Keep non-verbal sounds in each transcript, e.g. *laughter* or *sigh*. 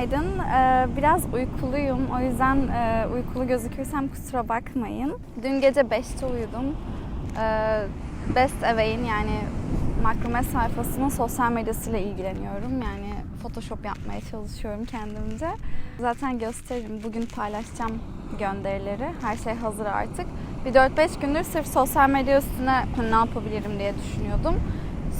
Günaydın. Ee, biraz uykuluyum. O yüzden e, uykulu gözükürsem kusura bakmayın. Dün gece 5'te uyudum. Ee, Best Away'in yani makrame sayfasının sosyal medyasıyla ilgileniyorum. Yani Photoshop yapmaya çalışıyorum kendimce. Zaten gösteririm. Bugün paylaşacağım gönderileri. Her şey hazır artık. Bir 4-5 gündür sırf sosyal medya üstüne ne yapabilirim diye düşünüyordum.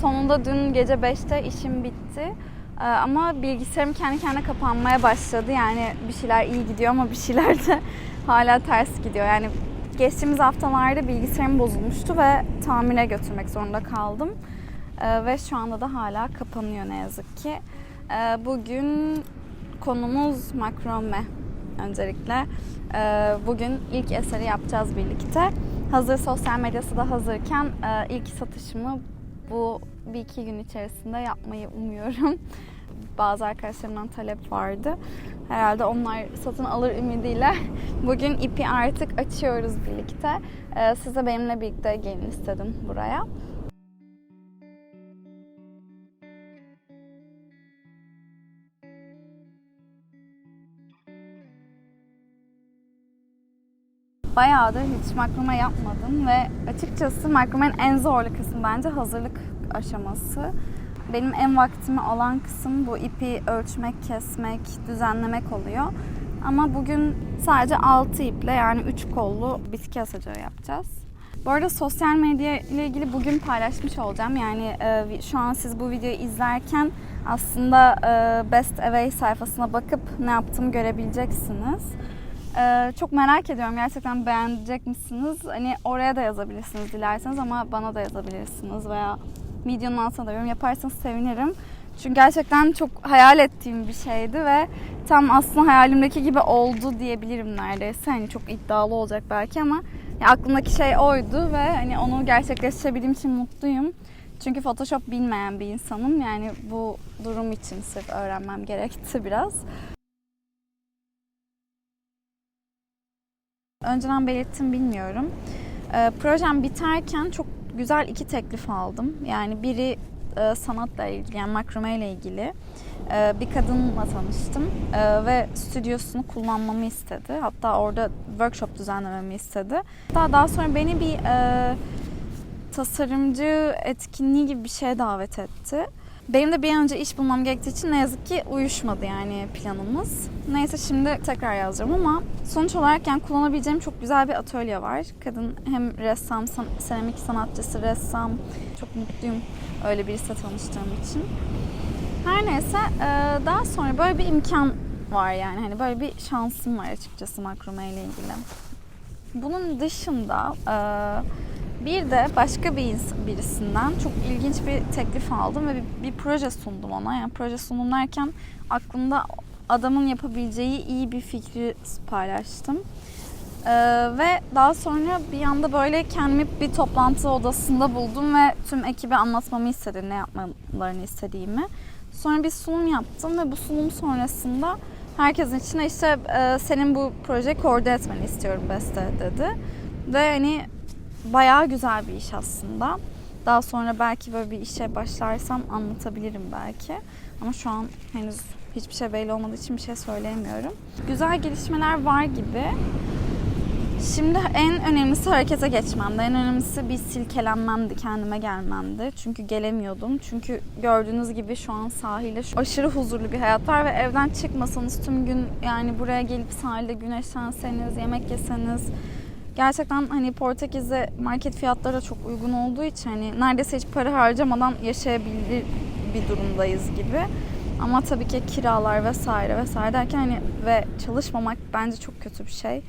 Sonunda dün gece 5'te işim bitti. Ee, Ama bilgisayarım kendi kendine kapanmaya başladı. Yani bir şeyler iyi gidiyor ama bir şeyler de *laughs* hala ters gidiyor. Yani geçtiğimiz haftalarda bilgisayarım bozulmuştu ve tamire götürmek zorunda kaldım. Ee, Ve şu anda da hala kapanıyor ne yazık ki. Ee, Bugün konumuz makrome öncelikle. Bugün ilk eseri yapacağız birlikte. Hazır sosyal medyası da hazırken e, ilk satışımı bu bir iki gün içerisinde yapmayı umuyorum. *laughs* Bazı arkadaşlarımdan talep vardı. Herhalde onlar satın alır ümidiyle *laughs* bugün ipi artık açıyoruz birlikte. Ee, Siz de benimle birlikte gelin istedim buraya. Bayağıdır hiç makrame yapmadım ve açıkçası makramenin en zorlu kısmı bence hazırlık aşaması. Benim en vaktimi alan kısım bu ipi ölçmek, kesmek, düzenlemek oluyor. Ama bugün sadece 6 iple yani 3 kollu bitki asacağı yapacağız. Bu arada sosyal medya ile ilgili bugün paylaşmış olacağım. Yani e, şu an siz bu videoyu izlerken aslında e, Best Away sayfasına bakıp ne yaptığımı görebileceksiniz. Ee, çok merak ediyorum gerçekten beğenecek misiniz? Hani oraya da yazabilirsiniz dilerseniz ama bana da yazabilirsiniz veya videonun altına da yorum yaparsanız sevinirim. Çünkü gerçekten çok hayal ettiğim bir şeydi ve tam aslında hayalimdeki gibi oldu diyebilirim neredeyse. Hani çok iddialı olacak belki ama ya aklımdaki şey oydu ve hani onu gerçekleştirebildiğim için mutluyum. Çünkü Photoshop bilmeyen bir insanım. Yani bu durum için sırf öğrenmem gerekti biraz. Önceden belirttim bilmiyorum. Ee, projem biterken çok güzel iki teklif aldım. Yani biri e, sanatla ilgili, yani makrame ile ilgili. Ee, bir kadınla tanıştım Ee, ve stüdyosunu kullanmamı istedi. Hatta orada workshop düzenlememi istedi. Daha daha sonra beni bir e, tasarımcı etkinliği gibi bir şeye davet etti. Benim de bir an önce iş bulmam gerektiği için ne yazık ki uyuşmadı yani planımız. Neyse şimdi tekrar yazacağım ama sonuç olarak yani kullanabileceğim çok güzel bir atölye var. Kadın hem ressam, seramik sanatçısı, ressam. Çok mutluyum öyle birisiyle tanıştığım için. Her neyse e, daha sonra böyle bir imkan var yani hani böyle bir şansım var açıkçası makrome ile ilgili. Bunun dışında e, bir de başka bir ins- birisinden çok ilginç bir teklif aldım ve bir, bir proje sundum ona. Yani proje sundum derken aklımda adamın yapabileceği iyi bir fikri paylaştım. Ee, ve daha sonra bir anda böyle kendimi bir toplantı odasında buldum ve tüm ekibe anlatmamı istedi ne yapmalarını istediğimi. Sonra bir sunum yaptım ve bu sunum sonrasında herkesin içine işte e, senin bu projeyi koordine etmeni istiyorum Beste dedi. Ve hani bayağı güzel bir iş aslında. Daha sonra belki böyle bir işe başlarsam anlatabilirim belki. Ama şu an henüz hiçbir şey belli olmadığı için bir şey söyleyemiyorum. Güzel gelişmeler var gibi. Şimdi en önemlisi harekete geçmemdi. En önemlisi bir silkelenmemdi, kendime gelmemdi. Çünkü gelemiyordum. Çünkü gördüğünüz gibi şu an sahilde şu- aşırı huzurlu bir hayat var ve evden çıkmasanız tüm gün yani buraya gelip sahilde güneşlenseniz, yemek yeseniz gerçekten hani Portekiz'de market fiyatları çok uygun olduğu için hani neredeyse hiç para harcamadan yaşayabilir bir durumdayız gibi. Ama tabii ki kiralar vesaire vesaire derken hani ve çalışmamak bence çok kötü bir şey.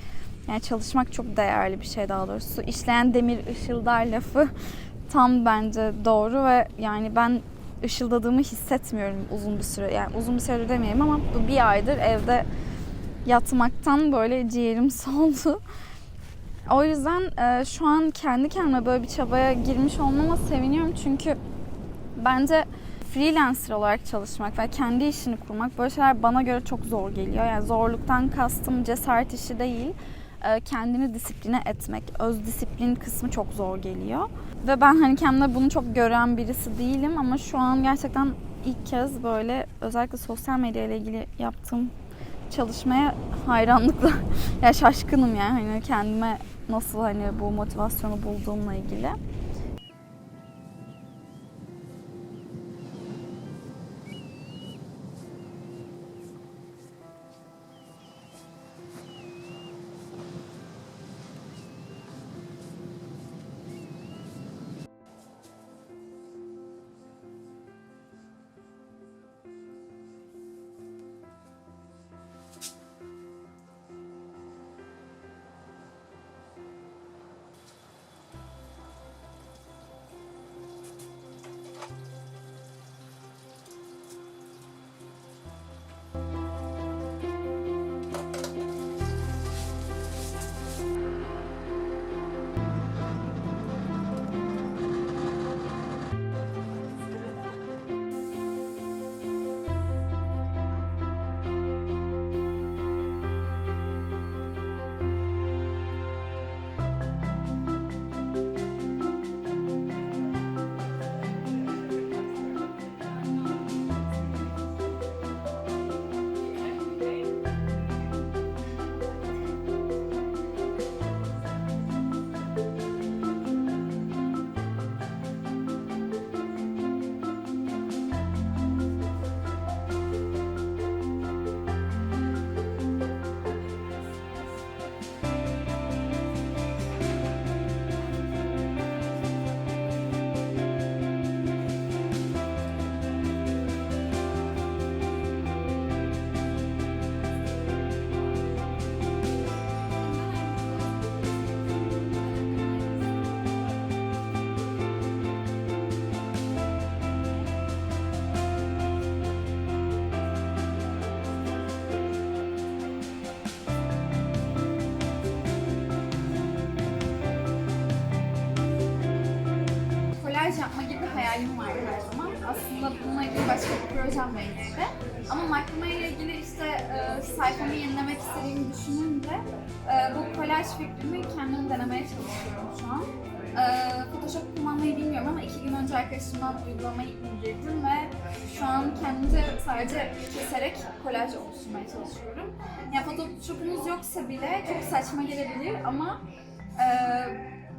Yani çalışmak çok değerli bir şey daha doğrusu. İşleyen demir ışıldar lafı *laughs* tam bence doğru ve yani ben ışıldadığımı hissetmiyorum uzun bir süre. Yani uzun bir süre demeyeyim ama bu bir aydır evde yatmaktan böyle ciğerim *laughs* soldu. O yüzden e, şu an kendi kendime böyle bir çabaya girmiş olmama seviniyorum çünkü bence freelancer olarak çalışmak ve kendi işini kurmak böyle şeyler bana göre çok zor geliyor. Yani zorluktan kastım cesaret işi değil. e, Kendini disipline etmek, öz disiplin kısmı çok zor geliyor. Ve ben hani kendimde bunu çok gören birisi değilim ama şu an gerçekten ilk kez böyle özellikle sosyal medya ile ilgili yaptığım çalışmaya hayranlıkla *laughs* ya şaşkınım yani hani kendime nasıl hani bu motivasyonu bulduğumla ilgili. Aslında bununla ilgili başka bir projem var işte. Ama makrame ile ilgili işte e, sayfamı yenilemek istediğimi düşününce e, bu kolaj fikrimi kendim denemeye çalışıyorum şu an. E, Photoshop kullanmayı bilmiyorum ama iki gün önce arkadaşımdan uygulamayı indirdim ve şu an kendimce sadece keserek kolaj oluşturmaya çalışıyorum. Yani Photoshop'unuz yoksa bile çok saçma gelebilir ama e,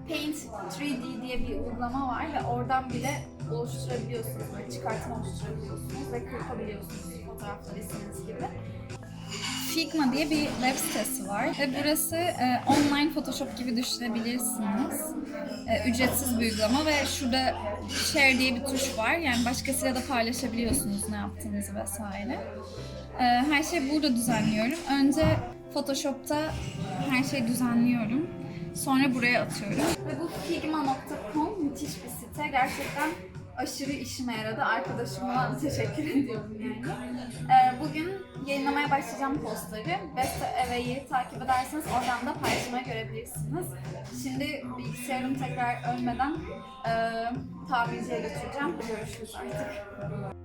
Paint 3D diye bir uygulama var ve oradan bile oluşturabiliyorsunuz, böyle çıkartma oluşturabiliyorsunuz ve kırpabiliyorsunuz fotoğrafları istediğiniz gibi. Figma diye bir web sitesi var ve burası e, online Photoshop gibi düşünebilirsiniz. E, ücretsiz bir uygulama ve şurada share diye bir tuş var. Yani başkasıyla da paylaşabiliyorsunuz ne yaptığınızı vesaire. E, her şeyi burada düzenliyorum. Önce Photoshop'ta her şeyi düzenliyorum. Sonra buraya atıyorum. Ve bu figma.com müthiş bir site. Gerçekten aşırı işime yaradı. Arkadaşıma teşekkür ediyorum yani. Ee, bugün yayınlamaya başlayacağım postları. Beste Eve'yi takip ederseniz oradan da paylaşmayı görebilirsiniz. Şimdi bilgisayarım tekrar ölmeden e, tamirciye götüreceğim. Görüşürüz artık.